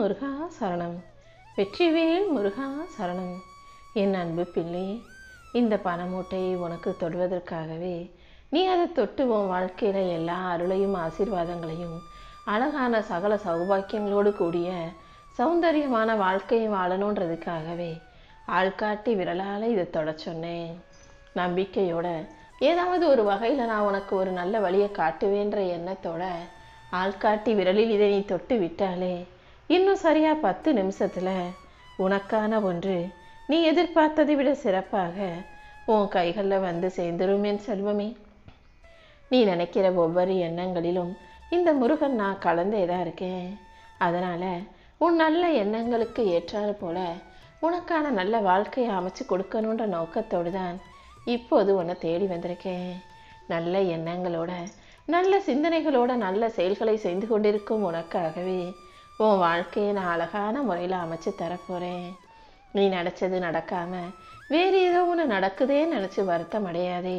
முருகா சரணம். வெற்றிவேல் முருகா சரணம். என் அன்பு பிள்ளை இந்த பணமூட்டையை உனக்கு தொடுவதற்காகவே நீ அதை தொட்டு உன் வாழ்க்கையில் எல்லா அருளையும் ஆசீர்வாதங்களையும் அழகான சகல சௌபாக்கியங்களோடு கூடிய சௌந்தரியமான வாழ்க்கையை வாழணுன்றதுக்காகவே ஆள்காட்டி விரலால் இதை தொட சொன்னேன். நம்பிக்கையோட ஏதாவது ஒரு வகையில் நான் உனக்கு ஒரு நல்ல வழியை காட்டுவேன்ற எண்ணத்தோட ஆள்காட்டி விரலில் இதை நீ தொட்டு விட்டாலே இன்னும் சரியா பத்து நிமிஷத்தில் உனக்கான ஒன்று நீ எதிர்பார்த்ததை விட சிறப்பாக உன் கைகளில் வந்து சேர்ந்துரும் என் செல்வமே. நீ நினைக்கிற ஒவ்வொரு எண்ணங்களிலும் இந்த முருகன் நான் கலந்தே தான் இருக்கேன். அதனால் உன் நல்ல எண்ணங்களுக்கு ஏற்றாறு போல உனக்கான நல்ல வாழ்க்கையை அமைச்சு கொடுக்கணுன்ற நோக்கத்தோடு தான் இப்போது உன்னை தேடி வந்திருக்கேன். நல்ல எண்ணங்களோட நல்ல சிந்தனைகளோட நல்ல செயல்களை செய்து கொண்டிருக்கும் உனக்காகவே உன் வாழ்க்கையை நான் அழகான முறையில் அமைச்சு தரப்போகிறேன் நீ நினச்சது நடக்காமல் வேறு ஏதோ ஒன்று நடக்குதேன்னு நினச்சி வருத்தம் அடையாதே.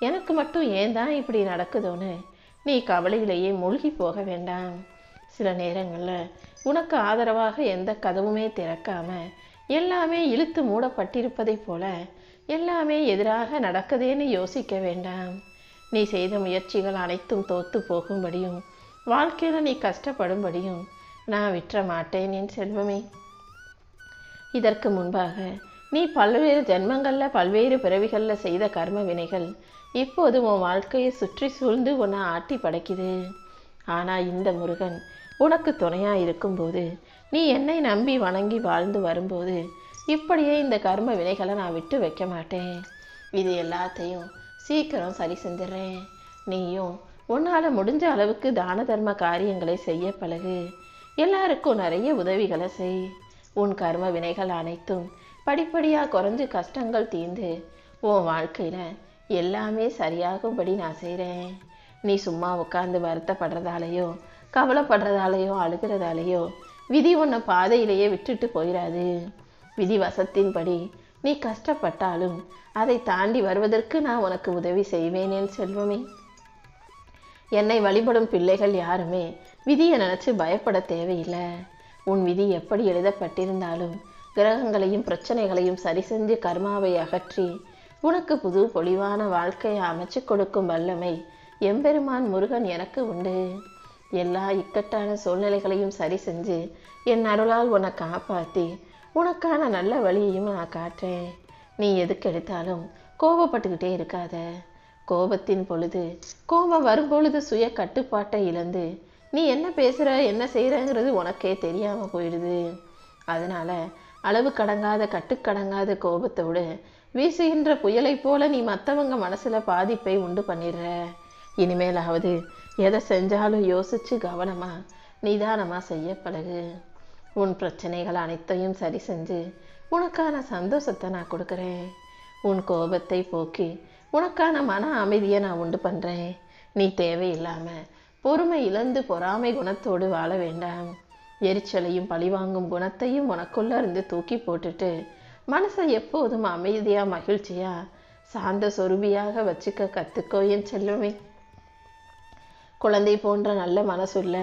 எனக்கு மட்டும் ஏன் தான் இப்படி நடக்குதோன்னு நீ கவலையிலேயே மூழ்கி போக வேண்டாம். சில நேரங்களில் உனக்கு ஆதரவாக எந்த கதவுமே திறக்காமல் எல்லாமே இழுத்து மூடப்பட்டிருப்பதைப் போல எல்லாமே எதிராக நடக்குதேன்னு யோசிக்க வேண்டாம். நீ செய்த முயற்சிகள் அனைத்தும் தோத்து போகும்படியும் வாழ்க்கையில் நீ கஷ்டப்படும்படியும் நான் விற்ற மாட்டேன் என் செல்வமே. இதற்கு முன்பாக நீ பல்வேறு ஜென்மங்களில் பல்வேறு பிறவிகளில் செய்த கர்ம வினைகள் இப்போது உன் வாழ்க்கையை சுற்றி சூழ்ந்து உன்னை ஆட்டி படைக்குது. ஆனால் இந்த முருகன் உனக்கு துணையாக இருக்கும்போது நீ என்னை நம்பி வணங்கி வாழ்ந்து வரும்போது இப்படியே இந்த கர்ம வினைகளை நான் விட்டு வைக்க மாட்டேன். இது எல்லாத்தையும் சீக்கிரம் சரி செஞ்சிடுறேன். நீயும் உன்னால் முடிஞ்ச அளவுக்கு தான தர்ம காரியங்களை செய்ய பழகு. எல்லாருக்கும் நிறைய உதவிகளை செய். உன் கர்ம வினைகள் அனைத்தும் படிப்படியாக குறைஞ்சு கஷ்டங்கள் தீர்ந்து உன் வாழ்க்கையில் எல்லாமே சரியாகும்படி நான் செய்கிறேன் நீ சும்மா உட்காந்து வருத்தப்படுறதாலேயோ கவலைப்படுறதாலேயோ அழுகிறதாலேயோ விதி உன்னை பாதையிலேயே விட்டுட்டு போயிடாது விதி வசத்தின்படி நீ கஷ்டப்பட்டாலும் அதை தாண்டி வருவதற்கு நான் உனக்கு உதவி செய்வேனேன் செல்வமே. என்னை வழிபடும் பிள்ளைகள் யாருமே விதியை நினச்சி பயப்பட தேவையில்லை. உன் விதி எப்படி எழுதப்பட்டிருந்தாலும் கிரகங்களையும் பிரச்சனைகளையும் சரி செஞ்சு கர்மாவை அகற்றி உனக்கு புது பொலிவான வாழ்க்கையை அமைச்சு கொடுக்கும் வல்லமை எம்பெருமான் முருகன் எனக்கு உண்டு. எல்லா இக்கட்டான சூழ்நிலைகளையும் சரி செஞ்சு என் அருளால் உன்னை காப்பாற்றி உனக்கான நல்ல வழியையும் நான் காட்டுறேன் நீ எதுக்கு எடுத்தாலும் கோபப்பட்டுக்கிட்டே இருக்காத. கோபத்தின் பொழுது கோபம் வரும்பொழுது சுய கட்டுப்பாட்டை இழந்து நீ என்ன பேசுகிற என்ன செய்கிறங்கிறது உனக்கே தெரியாமல் போயிடுது. அதனால் அளவு கடங்காத கட்டுக்கடங்காத கோபத்தை விட. வீசுகின்ற புயலைப் போல நீ மற்றவங்க மனசில் பாதிப்பை உண்டு பண்ணிடுற. இனிமேலாவது எதை செஞ்சாலும் யோசிச்சு கவனமாக நிதானமாக செய்ய பழகு. உன் பிரச்சனைகள் அனைத்தையும் சரி செஞ்சு உனக்கான சந்தோஷத்தை நான் கொடுக்குறேன். உன் கோபத்தை போக்கி உனக்கான மன அமைதியை நான் உண்டு பண்ணுறேன் நீ தேவையில்லாமல் பொறுமை இழந்து பொறாமை குணத்தோடு வாழ வேண்டாம். எரிச்சலையும் பழிவாங்கும் குணத்தையும் உனக்குள்ள இருந்து தூக்கி போட்டுட்டு மனசை எப்போதும் அமைதியாக மகிழ்ச்சியாக சாந்த சொருபியாக வச்சுக்க கத்துக்கோ என் செல்லுமே. குழந்தை போன்ற நல்ல மனசுள்ள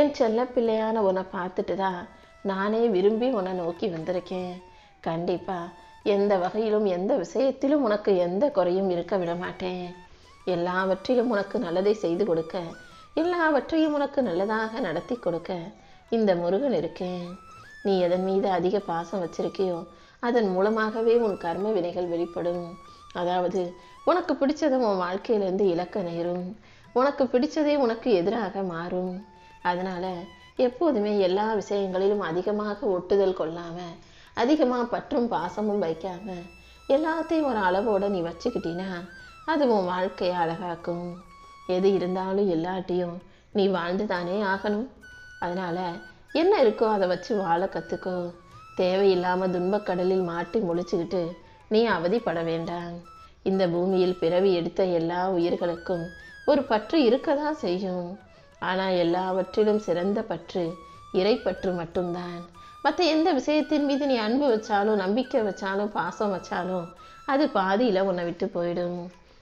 என் செல்ல பிள்ளையான உன்னை பார்த்துட்டு தான் நானே விரும்பி உன்னை நோக்கி வந்திருக்கேன். கண்டிப்பாக எந்த வகையிலும் எந்த விஷயத்திலும் உனக்கு எந்த குறையும் இருக்க விட மாட்டேன். எல்லாவற்றிலும் உனக்கு நல்லதை செய்து கொடுக்க எல்லாவற்றையும் உனக்கு நல்லதாக நடத்தி கொடுக்க இந்த முருகன் இருக்கேன். நீ எதன் மீது அதிக பாசம் வச்சிருக்கியோ அதன் மூலமாகவே உன் கர்ம வினைகள் வெளிப்படும். அதாவது உனக்கு பிடிச்சதை உன் வாழ்க்கையிலேருந்து இழக்க நேரும். உனக்கு பிடிச்சதே உனக்கு எதிராக மாறும். அதனால எப்போதுமே எல்லா விஷயங்களிலும் அதிகமாக ஒட்டுதல் கொள்ளாம அதிகமாக பற்றும் பாசமும் வைக்காம எல்லாத்தையும் ஒரு அளவோட நீ வச்சுக்கிட்டீன்னா அது உன் வாழ்க்கையை அழகாக்கும். எது இருந்தாலும் எல்லாட்டையும் நீ வாழ்ந்து தானே ஆகணும். அதனால் என்ன இருக்கோ அதை வச்சு வாழ கற்றுக்கோ தேவையில்லாமல் துன்பக்கடலில் மாட்டி முழிச்சுக்கிட்டு நீ அவதிப்பட வேண்டாம். இந்த பூமியில் பிறவி எடுத்த எல்லா உயிர்களுக்கும் ஒரு பற்று இருக்க தான் செய்யும். ஆனால் எல்லாவற்றிலும் சிறந்த பற்று இறைப்பற்று மட்டும்தான். மற்ற எந்த விஷயத்தின் மீது நீ அன்பு வச்சாலும் நம்பிக்கை வச்சாலும் பாசம் வச்சாலும் அது பாதியில் உன்னை விட்டு போயிடும்.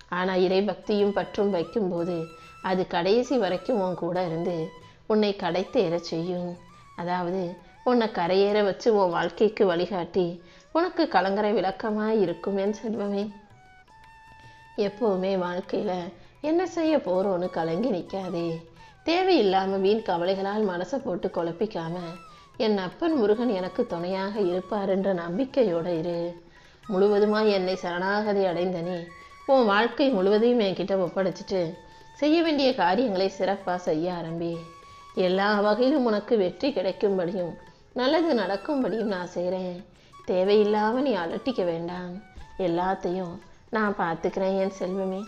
ஆனால் இறை பக்தியும் பற்றும் வைக்கும்போது அது கடைசி வரைக்கும் உன் கூட இருந்து உன்னை கடைத்து தேரச் செய்யும். அதாவது உன்னை கரையேற வச்சு உன் வாழ்க்கைக்கு வழிகாட்டி உனக்கு கலங்கரை விளக்கமாக இருக்குமேன்னு செல்வமே. எப்போவுமே வாழ்க்கையில் என்ன செய்ய போகிறோன்னு கலங்கி நிற்காதே தேவையில்லாமல் வீண் கவலைகளால் மனசை போட்டு குழப்பிக்காம என் அப்பன் முருகன் எனக்கு துணையாக இருப்பார் என்ற நம்பிக்கையோடு இரு. முழுவதுமாய் என்னை சரணாகதி அடைந்தனே உன் வாழ்க்கை முழுவதையும் என்கிட்ட ஒப்படைச்சிட்டு செய்ய வேண்டிய காரியங்களை சிறப்பாக செய்ய ஆரம்பி. எல்லா வகையிலும் உனக்கு வெற்றி கிடைக்கும்படியும் நல்லது நடக்கும்படியும் நான் செய்கிறேன் தேவையில்லாமல் நீ அலட்டிக்க வேண்டாம். எல்லாத்தையும் நான் பார்த்துக்கிறேன் என் செல்வமே.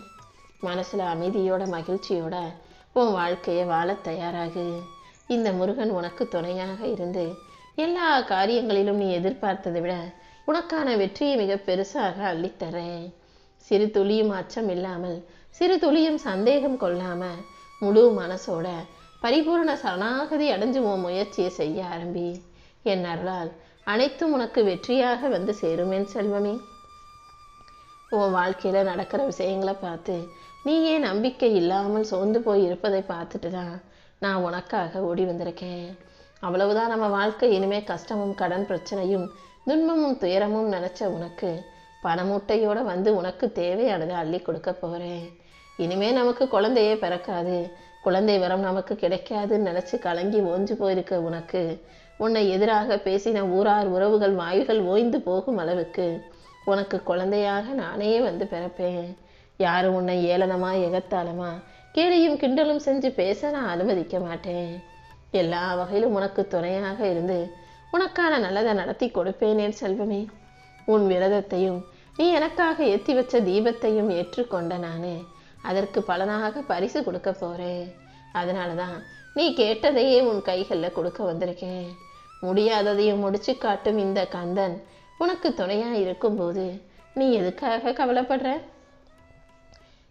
மனசில் அமைதியோட மகிழ்ச்சியோட உன் வாழ்க்கையை வாழ தயாராகு. இந்த முருகன் உனக்கு துணையாக இருந்து எல்லா காரியங்களிலும் நீ எதிர்பார்த்ததை விட உனக்கான வெற்றியை மிக பெருசாக அள்ளித்தரேன். சிறு துளியும் அச்சம் இல்லாமல் சிறு துளியும் சந்தேகம் கொள்ளாமல் முழு மனசோட பரிபூரண சரணாகதி அடைஞ்சு உன் முயற்சியை செய்ய ஆரம்பி. என் அருளால் அனைத்தும் உனக்கு வெற்றியாக வந்து சேரும் என் செல்வமே. உன் வாழ்க்கையில் நடக்கிற விஷயங்களை பார்த்து நீ ஏன் நம்பிக்கை இல்லாமல் சோர்ந்து போய் இருப்பதை பார்த்துட்டு தான் நான் உனக்காக ஓடி வந்திருக்கேன். அவ்வளவுதான் நம்ம வாழ்க்கை. இனிமேல் கஷ்டமும் கடன் பிரச்சனையும் துன்பமும் துயரமும் நினச்ச உனக்கு பணமூட்டையோட வந்து உனக்கு தேவையானதை அள்ளி கொடுக்க போகிறேன் இனிமே நமக்கு குழந்தையே பிறக்காது. குழந்தை வரம் நமக்கு கிடைக்காதுன்னு நினச்சி கலங்கி ஓஞ்சு போயிருக்க உனக்கு. உன்னை எதிராக பேசின ஊரார் உறவுகள் வாயுகள் ஓய்ந்து போகும் அளவுக்கு உனக்கு குழந்தையாக நானே வந்து பிறப்பேன். யாரும் உன்னை ஏளனமா எகத்தாளமா? கேலியும் கிண்டலும் செஞ்சு பேச நான் அனுமதிக்க மாட்டேன். எல்லா வகையிலும் உனக்கு துணையாக இருந்து உனக்கான நல்லதை நடத்தி கொடுப்பேனேன் செல்வமே. உன் விரதத்தையும் நீ எனக்காக ஏற்றி வச்ச தீபத்தையும் ஏற்றுக்கொண்ட நானே அதற்கு பலனாக பரிசு கொடுக்க போறேன் அதனால தான் நீ கேட்டதையே உன் கைகளில் கொடுக்க வந்திருக்கேன். முடியாததையும் முடிச்சு காட்டும் இந்த கந்தன் உனக்கு துணையா இருக்கும்போது நீ எதுக்காக கவலைப்படுற?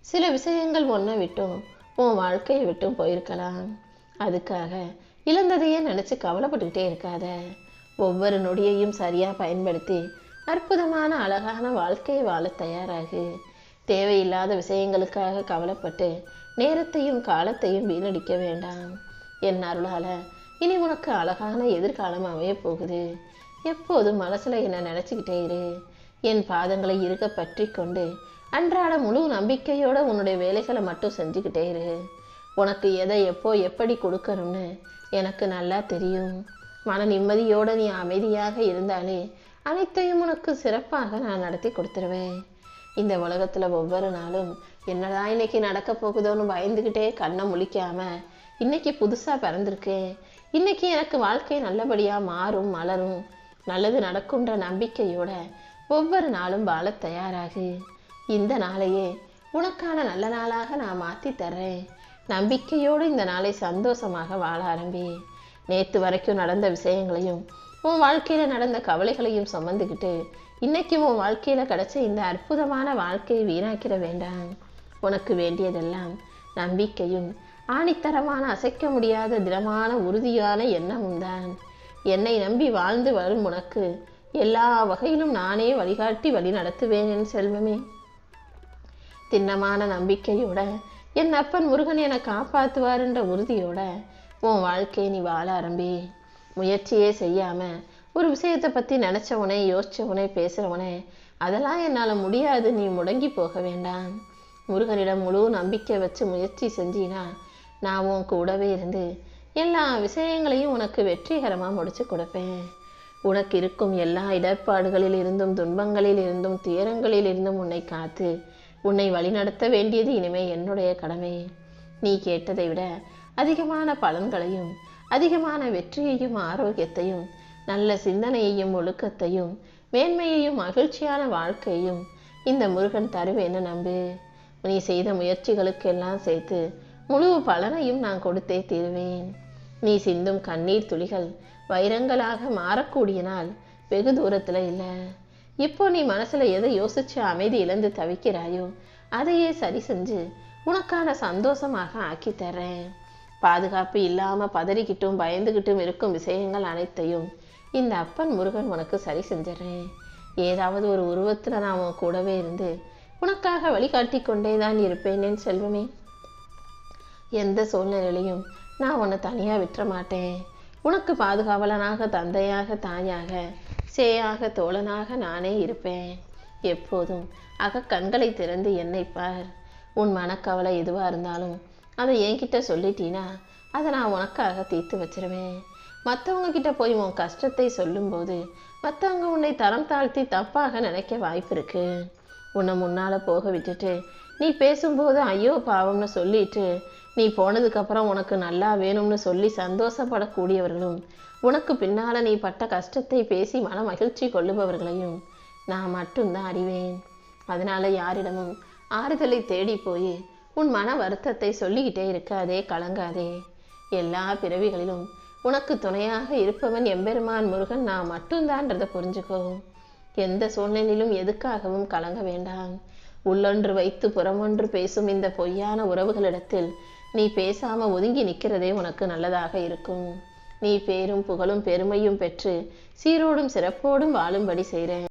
சில விஷயங்கள் ஒன்றை விட்டும் உன் வாழ்க்கையை விட்டும் போயிருக்கலாம். அதுக்காக இழந்ததையே நினச்சி கவலைப்பட்டுக்கிட்டே இருக்காத. ஒவ்வொரு நொடியையும் சரியாக பயன்படுத்தி அற்புதமான அழகான வாழ்க்கையை வாழ தயாராகு தேவையில்லாத விஷயங்களுக்காக கவலைப்பட்டு நேரத்தையும் காலத்தையும் வீணடிக்க வேண்டாம். என் அருளால இனி உனக்கு அழகான எதிர்காலம் அமைய போகுது எப்போதும் மனசுல என்னை நினச்சிக்கிட்டே இரு. என் பாதங்களை இருக்க பற்றி கொண்டு அன்றாட முழு நம்பிக்கையோட உன்னுடைய வேலைகளை மட்டும் செஞ்சுக்கிட்டே இரு. உனக்கு எதை எப்போ எப்படி கொடுக்கணும்னு எனக்கு நல்லா தெரியும். மன நிம்மதியோட நீ அமைதியாக இருந்தாலே அனைத்தையும் உனக்கு சிறப்பாக நான் நடத்தி கொடுத்துருவேன். இந்த உலகத்தில் ஒவ்வொரு நாளும் என்னதான் இன்னைக்கு நடக்க போகுதோன்னு பயந்துக்கிட்டே கண்ணை முழிக்காம இன்னைக்கு புதுசாக பிறந்திருக்கேன் இன்னைக்கு எனக்கு வாழ்க்கை நல்லபடியாக மாறும் மலரும். நல்லது நடக்கும்ன்ற நம்பிக்கையோட ஒவ்வொரு நாளும் வாழ தயாராகு. இந்த நாளையே உனக்கான நல்ல நாளாக நான் மாற்றி தர்றேன். நம்பிக்கையோடு இந்த நாளை சந்தோஷமாக வாழ ஆரம்பி. நேற்று வரைக்கும் நடந்த விஷயங்களையும் உன் வாழ்க்கையில் நடந்த கவலைகளையும் சுமந்துக்கிட்டு இன்னைக்கு உன் வாழ்க்கையில் கிடைச்ச இந்த அற்புதமான வாழ்க்கையை வீணாக்கிட வேண்டாம். உனக்கு வேண்டியதெல்லாம் நம்பிக்கையும் ஆணித்தரமான அசைக்க முடியாத திடமான உறுதியான எண்ணமும் தான். என்னை நம்பி வாழ்ந்து வரும் உனக்கு எல்லா வகையிலும் நானே வழிகாட்டி வழி நடத்துவேன் என் செல்வமே. திண்ணமான நம்பிக்கையோட என் அப்பன் முருகன் என்னை காப்பாற்றுவார் என்ற உறுதியோட உன் வாழ்க்கையை நீ வாழ ஆரம்பி. முயற்சியே செய்யாமல் ஒரு விஷயத்தை பற்றி நினச்சவனே யோசித்தவனே பேசுகிறவனே அதெல்லாம் என்னால் முடியாது நீ முடங்கி போக வேண்டாம். முருகனிடம் முழு நம்பிக்கை வச்சு முயற்சி செஞ்சினா நான் உன் கூடவே இருந்து எல்லா விஷயங்களையும் உனக்கு வெற்றிகரமாக முடிச்சு கொடுப்பேன். உனக்கு இருக்கும் எல்லா இடர்பாடுகளில் இருந்தும் துன்பங்களில் இருந்தும் துயரங்களில் இருந்தும் உன்னை காத்து உன்னை வழிநடத்த வேண்டியது இனிமே என்னுடைய கடமை. நீ கேட்டதை விட அதிகமான பலன்களையும் அதிகமான வெற்றியையும் ஆரோக்கியத்தையும் நல்ல சிந்தனையையும் ஒழுக்கத்தையும் மேன்மையையும் மகிழ்ச்சியான வாழ்க்கையும் இந்த முருகன் தருவேன்னு நம்பு? நீ செய்த முயற்சிகளுக்கெல்லாம் சேர்த்து முழு பலனையும் நான் கொடுத்தே தீருவேன். நீ சிந்தும் கண்ணீர் துளிகள் வைரங்களாக மாறக்கூடிய நாள் வெகு தூரத்தில் இல்லை. இப்போ நீ மனசில் எதை யோசிச்சு அமைதி இழந்து தவிக்கிறாயோ அதையே சரி செஞ்சு உனக்கான சந்தோஷமாக ஆக்கி தரேன் பாதுகாப்பு இல்லாமல் பதறிக்கிட்டும் பயந்துகிட்டும் இருக்கும் விஷயங்கள் அனைத்தையும் இந்த அப்பன் முருகன் உனக்கு சரி செஞ்சிடறேன். ஏதாவது ஒரு உருவத்தில் நான் உன் கூடவே இருந்து உனக்காக வழிகாட்டி கொண்டே தான் இருப்பேன் செல்வமே. எந்த சூழ்நிலையிலையும் நான் உன்னை தனியாக விட்டுற மாட்டேன். உனக்கு பாதுகாவலனாக தந்தையாக தாயாக சேயாக தோழனாக நானே இருப்பேன். எப்போதும் அக கண்களை திறந்து என்னை பார். உன் மனக்கவலை எதுவாக இருந்தாலும் அதை என்கிட்ட சொல்லிட்டீனா அதை நான் உனக்காக தீர்த்து வச்சிருவேன். மற்றவங்க கிட்ட போய் உன் கஷ்டத்தை சொல்லும்போது மற்றவங்க உன்னை தரம் தாழ்த்தி தப்பாக நினைக்க வாய்ப்பு இருக்கு. உன்னை முன்னால் போக விட்டுட்டு நீ பேசும்போது ஐயோ பாவம்னு சொல்லிட்டு நீ போனதுக்கப்புறம் உனக்கு நல்லா வேணும்னு சொல்லி சந்தோஷப்படக்கூடியவர்களும் உனக்கு பின்னால் நீ பட்ட கஷ்டத்தை பேசி மன மகிழ்ச்சி கொள்ளுபவர்களையும் நான் மட்டும்தான் அறிவேன். அதனால் யாரிடமும் ஆறுதலை தேடி போய் உன் மன வருத்தத்தை சொல்லிக்கிட்டே இருக்காதே கலங்காதே. எல்லா பிறவிகளிலும் உனக்கு துணையாக இருப்பவன் எம்பெருமான் முருகன் நான் மட்டும்தான்றதை புரிஞ்சுக்கோ. எந்த சூழ்நிலையிலும் எதுக்காகவும் கலங்க வேண்டாம். உள்ளொன்று வைத்து புறமொன்று பேசும் இந்த பொய்யான உறவுகளிடத்தில் நீ பேசாம ஒதுங்கி நிற்கிறதே உனக்கு நல்லதாக இருக்கும். நீ பேரும் புகழும் பெருமையும் பெற்று சீரோடும் சிறப்போடும் வாழும்படி செய்கிறேன்.